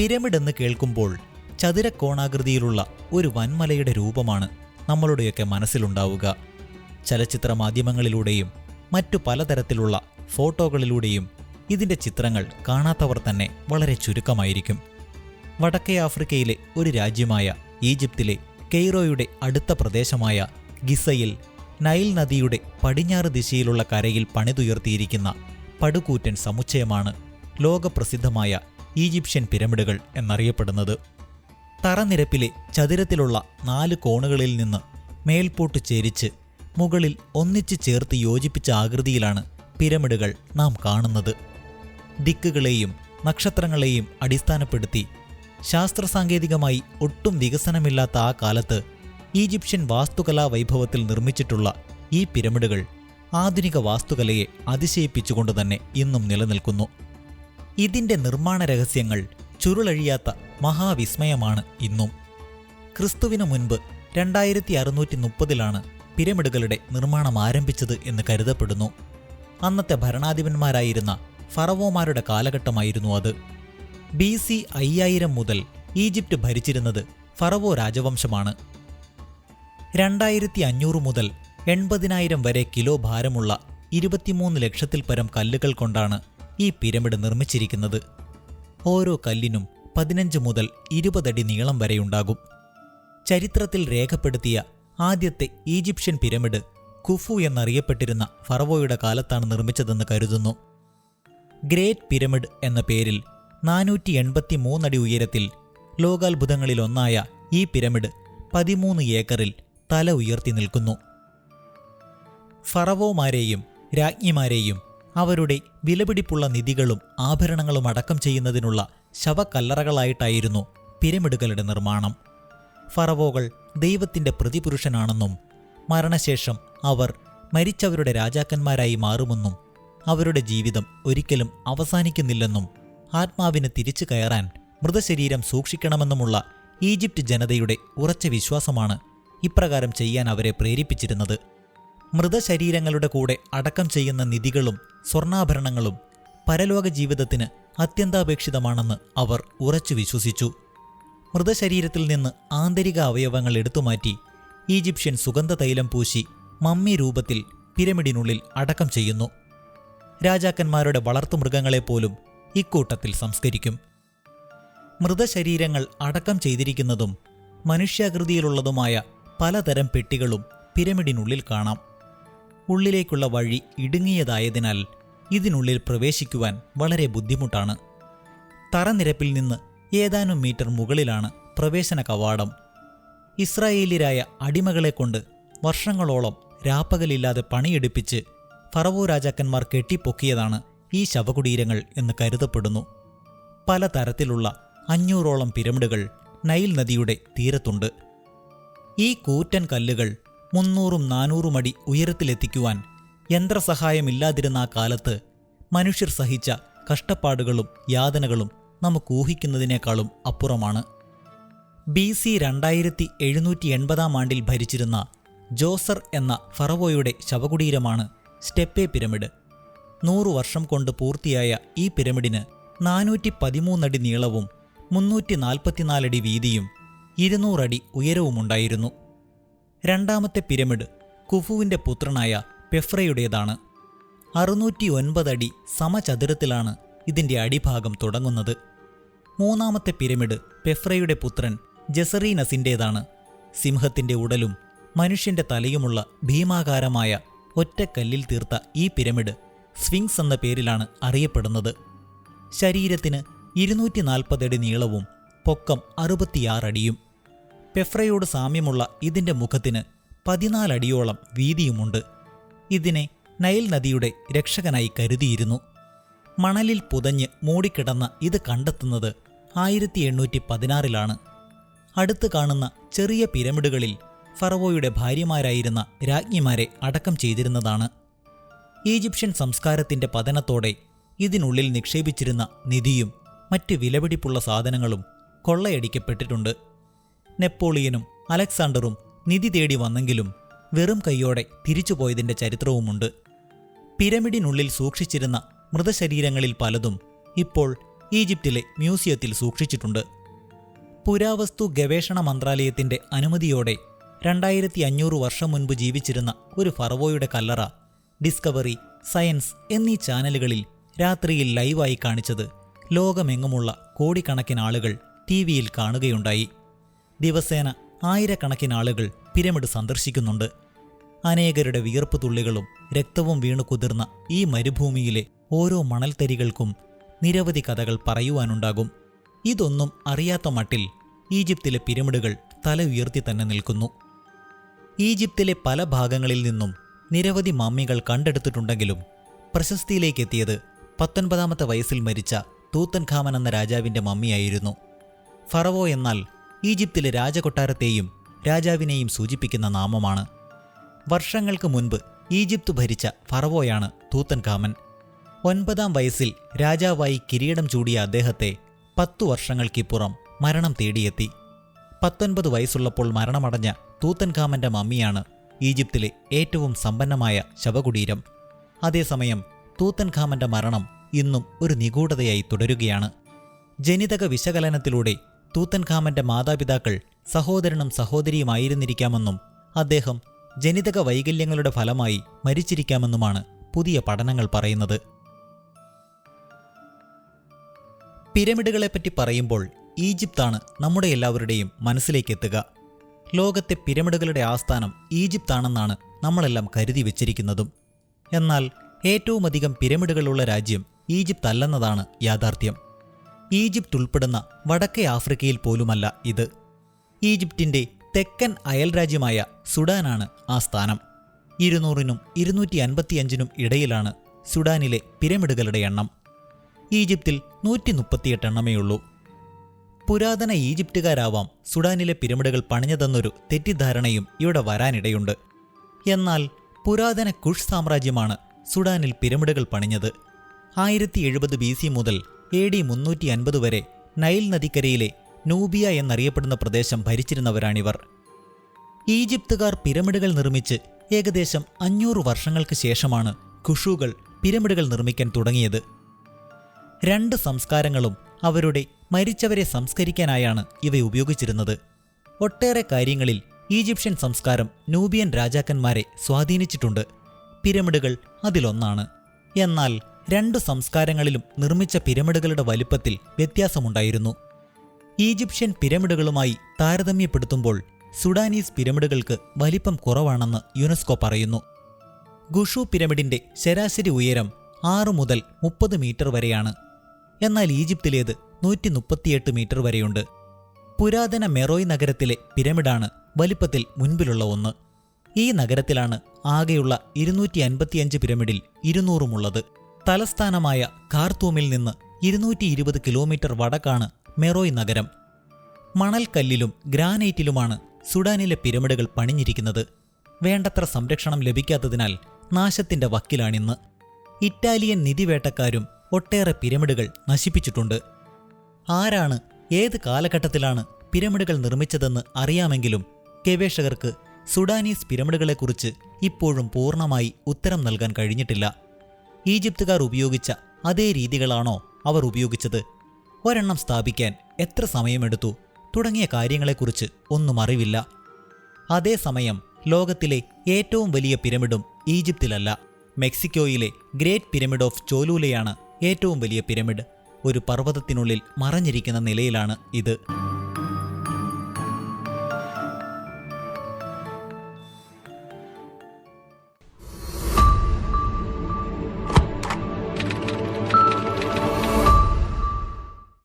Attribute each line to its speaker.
Speaker 1: Pyramid എന്ന് കേൾക്കുമ്പോൾ ചതുരക്കോണാകൃതിയിലുള്ള ഒരു വൻമലയുടെ രൂപമാണ് നമ്മളുടെയൊക്കെ മനസ്സിലുണ്ടാവുക. ചലച്ചിത്ര മാധ്യമങ്ങളിലൂടെയും മറ്റു പലതരത്തിലുള്ള ഫോട്ടോകളിലൂടെയും ഇതിന്റെ ചിത്രങ്ങൾ കാണാത്തവർ തന്നെ വളരെ ചുരുക്കമായിരിക്കും. വടക്കേ ആഫ്രിക്കയിലെ ഒരു രാജ്യമായ ഈജിപ്തിലെ കെയ്റോയുടെ അടുത്ത പ്രദേശമായ ഗിസയിൽ നൈൽ നദിയുടെ പടിഞ്ഞാറ് ദിശയിലുള്ള കരയിൽ പണിതുയർത്തിയിരിക്കുന്ന പടുകൂറ്റൻ സമുച്ചയമാണ് ലോകപ്രസിദ്ധമായ ഈജിപ്ഷ്യൻ പിരമിഡുകൾ എന്നറിയപ്പെടുന്നത്. തറനിരപ്പിലെ ചതുരത്തിലുള്ള നാല് കോണുകളിൽ നിന്ന് മേൽപോട്ട് ചേരിച്ച് മുകളിൽ ഒന്നിച്ചു ചേർത്ത് യോജിപ്പിച്ച ആകൃതിയിലാണ് പിരമിഡുകൾ നാം കാണുന്നത്. ദിക്കുകളെയും നക്ഷത്രങ്ങളെയും അടിസ്ഥാനപ്പെടുത്തി ശാസ്ത്ര സാങ്കേതികമായി ഒട്ടും വികസനമില്ലാത്ത ആ കാലത്ത് ഈജിപ്ഷ്യൻ വാസ്തുകലാ വൈഭവത്തിൽ നിർമ്മിച്ചിട്ടുള്ള ഈ പിരമിഡുകൾ ആധുനിക വാസ്തുകലയെ അതിശയിപ്പിച്ചുകൊണ്ട് തന്നെ ഇന്നും നിലനിൽക്കുന്നു. ഇതിന്റെ നിർമ്മാണ രഹസ്യങ്ങൾ ചുരുളഴിയാത്ത മഹാവിസ്മയമാണ് ഇന്നും. ക്രിസ്തുവിനു മുൻപ് രണ്ടായിരത്തി അറുന്നൂറ്റി മുപ്പതിലാണ് പിരമിഡുകളുടെ നിർമ്മാണം ആരംഭിച്ചത് എന്ന് കരുതപ്പെടുന്നു. അന്നത്തെ ഭരണാധിപന്മാരായിരുന്ന ഫറവോമാരുടെ കാലഘട്ടമായിരുന്നു അത്. ബി സി അയ്യായിരം മുതൽ ഈജിപ്റ്റ് ഭരിച്ചിരുന്നത് ഫറവോ രാജവംശമാണ്. രണ്ടായിരത്തി അഞ്ഞൂറ് മുതൽ എൺപതിനായിരം വരെ കിലോ ഭാരമുള്ള ഇരുപത്തിമൂന്ന് ലക്ഷത്തിൽ പരം കല്ലുകൾ കൊണ്ടാണ് ഈ പിരമിഡ് നിർമ്മിച്ചിരിക്കുന്നത്. ഓരോ കല്ലിനും പതിനഞ്ച് മുതൽ ഇരുപതടി നീളം വരെയുണ്ടാകും. ചരിത്രത്തിൽ രേഖപ്പെടുത്തിയ ആദ്യത്തെ ഈജിപ്ഷ്യൻ പിരമിഡ് കുഫു എന്നറിയപ്പെട്ടിരുന്ന ഫറവോയുടെ കാലത്താണ് നിർമ്മിച്ചതെന്ന് കരുതുന്നു. ഗ്രേറ്റ് പിരമിഡ് എന്ന പേരിൽ നാനൂറ്റി എൺപത്തി മൂന്നടി ഉയരത്തിൽ ലോകാത്ഭുതങ്ങളിലൊന്നായ ഈ പിരമിഡ് പതിമൂന്ന് ഏക്കറിൽ തല ഉയർത്തി നിൽക്കുന്നു. ഫറവോമാരെയും രാജ്ഞിമാരെയും അവരുടെ വിലപിടിപ്പുള്ള നിധികളും ആഭരണങ്ങളും അടക്കം ചെയ്യുന്നതിനുള്ള ശവക്കല്ലറകളായിട്ടായിരുന്നു പിരമിഡുകളുടെ നിർമ്മാണം. ഫറവോകൾ ദൈവത്തിന്റെ പ്രതിപുരുഷനാണെന്നും മരണശേഷം അവർ മരിച്ചവരുടെ രാജാക്കന്മാരായി മാറുമെന്നും അവരുടെ ജീവിതം ഒരിക്കലും അവസാനിക്കുന്നില്ലെന്നും ആത്മാവിന് തിരിച്ചു കയറാൻ മൃതശരീരം സൂക്ഷിക്കണമെന്നുമുള്ള ഈജിപ്റ്റ് ജനതയുടെ ഉറച്ച വിശ്വാസമാണ് ഇപ്രകാരം ചെയ്യാൻ അവരെ പ്രേരിപ്പിച്ചിരുന്നത്. മൃതശരീരങ്ങളുടെ കൂടെ അടക്കം ചെയ്യുന്ന നിധികളും സ്വർണാഭരണങ്ങളും പരലോക ജീവിതത്തിന് അത്യന്താപേക്ഷിതമാണെന്ന് അവർ ഉറച്ചു വിശ്വസിച്ചു. മൃതശരീരത്തിൽ നിന്ന് ആന്തരിക അവയവങ്ങൾ എടുത്തുമാറ്റി ഈജിപ്ഷ്യൻ സുഗന്ധ തൈലം പൂശി മമ്മി രൂപത്തിൽ പിരമിഡിനുള്ളിൽ അടക്കം ചെയ്യുന്നു. രാജാക്കന്മാരുടെ വളർത്തുമൃഗങ്ങളെപ്പോലും ഇക്കൂട്ടത്തിൽ സംസ്കരിക്കും. മൃതശരീരങ്ങൾ അടക്കം ചെയ്തിരിക്കുന്നതും മനുഷ്യാകൃതിയിലുള്ളതുമായ പലതരം പെട്ടികളും പിരമിഡിനുള്ളിൽ കാണാം. ഉള്ളിലേക്കുള്ള വഴി ഇടുങ്ങിയതായതിനാൽ ഇതിനുള്ളിൽ പ്രവേശിക്കുവാൻ വളരെ ബുദ്ധിമുട്ടാണ്. തറനിരപ്പിൽ നിന്ന് ഏതാനും മീറ്റർ മുകളിലാണ് പ്രവേശന കവാടം. ഇസ്രായേലിയരായ അടിമകളെ കൊണ്ട് വർഷങ്ങളോളം രാപ്പകലില്ലാതെ പണിയെടുപ്പിച്ച് ഫറവോ രാജാക്കന്മാർ കെട്ടിപ്പൊക്കിയതാണ് ഈ ശവകുടീരങ്ങൾ എന്ന് കരുതപ്പെടുന്നു. പലതരത്തിലുള്ള അഞ്ഞൂറോളം പിരമിഡുകൾ നൈൽ നദിയുടെ തീരത്തുണ്ട്. ഈ കൂറ്റൻ കല്ലുകൾ മുന്നൂറും നാനൂറും അടി ഉയരത്തിലെത്തിക്കുവാൻ യന്ത്രസഹായമില്ലാതിരുന്ന ആ കാലത്ത് മനുഷ്യർ സഹിച്ച കഷ്ടപ്പാടുകളും യാതനകളും നമുക്ക് ഊഹിക്കുന്നതിനേക്കാളും അപ്പുറമാണ്. ബി സി രണ്ടായിരത്തി എഴുന്നൂറ്റി എൺപതാം ആണ്ടിൽ ഭരിച്ചിരുന്ന ജോസർ എന്ന ഫറവോയുടെ ശവകുടീരമാണ് സ്റ്റെപ്പേ പിരമിഡ്. നൂറു വർഷം കൊണ്ട് പൂർത്തിയായ ഈ പിരമിഡിന് നാനൂറ്റി പതിമൂന്നടി നീളവും മുന്നൂറ്റി നാൽപ്പത്തിനാലടി വീതിയും ഇരുന്നൂറടി ഉയരവുമുണ്ടായിരുന്നു. രണ്ടാമത്തെ പിരമിഡ് കുഫുവിന്റെ പുത്രനായ പെഫ്രയുടേതാണ്. അറുന്നൂറ്റി അടി സമചതുരത്തിലാണ് ഇതിന്റെ അടിഭാഗം തുടങ്ങുന്നത്. മൂന്നാമത്തെ പിരമിഡ് പെഫ്രയുടെ പുത്രൻ ജസറീനസിന്റേതാണ് സിംഹത്തിന്റെ ഉടലും മനുഷ്യന്റെ തലയുമുള്ള ഭീമാകാരമായ ഒറ്റക്കല്ലിൽ തീർത്ത ഈ പിരമിഡ് സ്വിങ്സ് എന്ന പേരിലാണ് അറിയപ്പെടുന്നത്. ശരീരത്തിന് ഇരുന്നൂറ്റി നാൽപ്പതടി നീളവും പൊക്കം അറുപത്തിയാറടിയും. പെഫ്രയോട് സാമ്യമുള്ള ഇതിന്റെ മുഖത്തിന് പതിനാലടിയോളം വീതിയുമുണ്ട്. ഇതിനെ നൈൽ നദിയുടെ രക്ഷകനായി കരുതിയിരുന്നു. മണലിൽ പുതഞ്ഞ് മൂടിക്കിടന്ന ഇത് കണ്ടെത്തുന്നത് ആയിരത്തി എണ്ണൂറ്റി പതിനാറിലാണ് അടുത്ത് കാണുന്ന ചെറിയ പിരമിഡുകളിൽ ഫറവോയുടെ ഭാര്യമാരായിരുന്ന രാജ്ഞിമാരെ അടക്കം ചെയ്തിരുന്നതാണ്. ഈജിപ്ഷ്യൻ സംസ്കാരത്തിന്റെ പതനത്തോടെ ഇതിനുള്ളിൽ നിക്ഷേപിച്ചിരുന്ന നിധിയും മറ്റ് വിലപിടിപ്പുള്ള സാധനങ്ങളും കൊള്ളയടിക്കപ്പെട്ടിട്ടുണ്ട്. നെപ്പോളിയനും അലക്സാണ്ടറും നിധി തേടി വന്നെങ്കിലും വെറും കൈയോടെ തിരിച്ചുപോയതിന്റെ ചരിത്രവുമുണ്ട്. പിരമിഡിനുള്ളിൽ സൂക്ഷിച്ചിരുന്ന മൃതശരീരങ്ങളിൽ പലതും ഇപ്പോൾ ഈജിപ്തിലെ മ്യൂസിയത്തിൽ സൂക്ഷിച്ചിട്ടുണ്ട്. പുരാവസ്തു ഗവേഷണ മന്ത്രാലയത്തിന്റെ അനുമതിയോടെ രണ്ടായിരത്തി അഞ്ഞൂറ് വർഷം മുൻപ് ജീവിച്ചിരുന്ന ഒരു ഫറവോയുടെ കല്ലറ ഡിസ്കവറി സയൻസ് എന്നീ ചാനലുകളിൽ രാത്രിയിൽ ലൈവായി കാണിച്ചത് ലോകമെങ്ങുമുള്ള കോടിക്കണക്കിന് ആളുകൾ ടി വിയിൽ കാണുകയുണ്ടായി. ദിവസേന ആയിരക്കണക്കിന് ആളുകൾ പിരമിഡ് സന്ദർശിക്കുന്നുണ്ട്. അനേകരുടെ വിയർപ്പ് തുള്ളികളും രക്തവും വീണു കുതിർന്ന ഈ മരുഭൂമിയിലെ ഓരോ മണൽത്തരികൾക്കും നിരവധി കഥകൾ പറയുവാനുണ്ടാകും. ഇതൊന്നും അറിയാത്ത മട്ടിൽ ഈജിപ്തിലെ പിരമിഡുകൾ തല ഉയർത്തി തന്നെ നിൽക്കുന്നു. ഈജിപ്തിലെ പല ഭാഗങ്ങളിൽ നിന്നും നിരവധി മമ്മികൾ കണ്ടെടുത്തിട്ടുണ്ടെങ്കിലും പ്രശസ്തിയിലേക്കെത്തിയത് പത്തൊൻപതാമത്തെ വയസ്സിൽ മരിച്ച തൂത്തൻഖാമൻ എന്ന രാജാവിന്റെ മമ്മിയായിരുന്നു. ഫറവോ എന്നാൽ ഈജിപ്തിലെ രാജകൊട്ടാരത്തെയും രാജാവിനെയും സൂചിപ്പിക്കുന്ന നാമമാണ്. വർഷങ്ങൾക്ക് മുൻപ് ഈജിപ്ത് ഭരിച്ച ഫറവോയാണ് തൂത്തൻ കാമൻ ഒൻപതാം വയസ്സിൽ രാജാവായി കിരീടം ചൂടിയ അദ്ദേഹത്തെ പത്തു വർഷങ്ങൾക്കിപ്പുറം മരണം തേടിയെത്തി. പത്തൊൻപത് വയസ്സുള്ളപ്പോൾ മരണമടഞ്ഞ തൂത്തൻഖാമന്റെ മമ്മിയാണ് ഈജിപ്തിലെ ഏറ്റവും സമ്പന്നമായ ശവകുടീരം. അതേസമയം തൂത്തൻഖാമന്റെ മരണം ഇന്നും ഒരു നിഗൂഢതയായി തുടരുകയാണ്. ജനിതക വിശകലനത്തിലൂടെ തൂത്തൻഖാമന്റെ മാതാപിതാക്കൾ സഹോദരനും സഹോദരിയുമായിരുന്നിരിക്കാമെന്നും അദ്ദേഹം ജനിതക വൈകല്യങ്ങളുടെ ഫലമായി മരിച്ചിരിക്കാമെന്നുമാണ് പുതിയ പഠനങ്ങൾ പറയുന്നത്. പിരമിഡുകളെപ്പറ്റി പറയുമ്പോൾ ഈജിപ്താണ് നമ്മുടെ എല്ലാവരുടെയും മനസ്സിലേക്കെത്തുക. ലോകത്തെ പിരമിഡുകളുടെ ആസ്ഥാനം ഈജിപ്താണെന്നാണ് നമ്മളെല്ലാം കരുതി വച്ചിരിക്കുന്നതും. എന്നാൽ ഏറ്റവുമധികം പിരമിഡുകളുള്ള രാജ്യം ഈജിപ്തല്ലെന്നതാണ് യാഥാർത്ഥ്യം. ഈജിപ്ത് ഉൾപ്പെടുന്ന വടക്കേ ആഫ്രിക്കയിൽ പോലുമല്ല ഇത്. ഈജിപ്തിന്റെ തെക്കൻ അയൽരാജ്യമായ സുഡാനാണ് ആ സ്ഥാനം. ഇരുന്നൂറിനും ഇരുന്നൂറ്റി അൻപത്തിയഞ്ചിനും ഇടയിലാണ് സുഡാനിലെ പിരമിഡുകളുടെ എണ്ണം. ഈജിപ്തിൽ നൂറ്റി മുപ്പത്തിയെട്ട് എണ്ണമേ ഉള്ളൂ. പുരാതന ഈജിപ്തുകാരാവാം സുഡാനിലെ പിരമിഡുകൾ പണിഞ്ഞതെന്നൊരു തെറ്റിദ്ധാരണയും ഇവിടെ വരാനിടയുണ്ട്. എന്നാൽ പുരാതന കുഷ് സാമ്രാജ്യമാണ് സുഡാനിൽ പിരമിഡുകൾ പണിഞ്ഞത്. ആയിരത്തി എഴുപത് ബി സി മുതൽ എ ഡി മുന്നൂറ്റി അൻപത് വരെ നൈൽ നദിക്കരയിലെ നൂബിയ എന്നറിയപ്പെടുന്ന പ്രദേശം ഭരിച്ചിരുന്നവരാണിവർ. ഈജിപ്തുകാർ പിരമിഡുകൾ നിർമ്മിച്ച് ഏകദേശം അഞ്ഞൂറ് വർഷങ്ങൾക്ക് ശേഷമാണ് ഖുഷുകൾ പിരമിഡുകൾ നിർമ്മിക്കാൻ തുടങ്ങിയത്. രണ്ട് സംസ്കാരങ്ങളും അവരുടെ മരിച്ചവരെ സംസ്കരിക്കാനായാണ് ഇവ ഉപയോഗിച്ചിരുന്നത്. ഒട്ടേറെ കാര്യങ്ങളിൽ ഈജിപ്ഷ്യൻ സംസ്കാരം നൂബിയൻ രാജാക്കന്മാരെ സ്വാധീനിച്ചിട്ടുണ്ട്. പിരമിഡുകൾ അതിലൊന്നാണ്. എന്നാൽ രണ്ട് സംസ്കാരങ്ങളിലും നിർമ്മിച്ച പിരമിഡുകളുടെ വലിപ്പത്തിൽ വ്യത്യാസമുണ്ടായിരുന്നു. ഈജിപ്ഷ്യൻ പിരമിഡുകളുമായി താരതമ്യപ്പെടുത്തുമ്പോൾ സുഡാനീസ് പിരമിഡുകൾക്ക് വലിപ്പം കുറവാണെന്ന് യുനെസ്കോ പറയുന്നു. ഗുഷു പിരമിഡിന്റെ ശരാശരി ഉയരം ആറ് മുതൽ മുപ്പത് മീറ്റർ വരെയാണ്. എന്നാൽ ഈജിപ്തിലേത് നൂറ്റി മുപ്പത്തിയെട്ട് മീറ്റർ വരെയുണ്ട്. പുരാതന മെറോയ് നഗരത്തിലെ പിരമിഡാണ് വലിപ്പത്തിൽ മുൻപിലുള്ള ഒന്ന്. ഈ നഗരത്തിലാണ് ആകെയുള്ള ഇരുന്നൂറ്റി അൻപത്തിയഞ്ച് പിരമിഡിൽ ഇരുന്നൂറുമുള്ളത് തലസ്ഥാനമായ ഖാർത്തൂമിൽ നിന്ന് ഇരുന്നൂറ്റി ഇരുപത് കിലോമീറ്റർ വടക്കാണ് മെറോയ് നഗരം. മണൽക്കല്ലിലും ഗ്രാനൈറ്റിലുമാണ് സുഡാനിലെ പിരമിഡുകൾ പണിഞ്ഞിരിക്കുന്നത്. വേണ്ടത്ര സംരക്ഷണം ലഭിക്കാത്തതിനാൽ നാശത്തിന്റെ വക്കിലാണിന്ന്. ഇറ്റാലിയൻ നിധിവേട്ടക്കാരും ഒട്ടേറെ പിരമിഡുകൾ നശിപ്പിച്ചിട്ടുണ്ട്. ആരാണ് ഏത് കാലഘട്ടത്തിലാണ് പിരമിഡുകൾ നിർമ്മിച്ചതെന്ന് അറിയാമെങ്കിലും ഗവേഷകർക്ക് സുഡാനീസ് പിരമിഡുകളെക്കുറിച്ച് ഇപ്പോഴും പൂർണമായി ഉത്തരം നൽകാൻ കഴിഞ്ഞിട്ടില്ല. ഈജിപ്തുകാർ ഉപയോഗിച്ച അതേ രീതികളാണോ അവർ ഉപയോഗിച്ചത്? ഒരെണ്ണം സ്ഥാപിക്കാൻ എത്ര സമയമെടുത്തു? തുടങ്ങിയ കാര്യങ്ങളെക്കുറിച്ച് ഒന്നും അറിവില്ല. അതേസമയം ലോകത്തിലെ ഏറ്റവും വലിയ പിരമിഡും ഈജിപ്തിലല്ല. മെക്സിക്കോയിലെ ഗ്രേറ്റ് പിരമിഡ് ഓഫ് ചോലൂലയാണ് ഏറ്റവും വലിയ പിരമിഡ്. ഒരു പർവതത്തിനുള്ളിൽ മറഞ്ഞിരിക്കുന്ന നിലയിലാണ് ഇത്.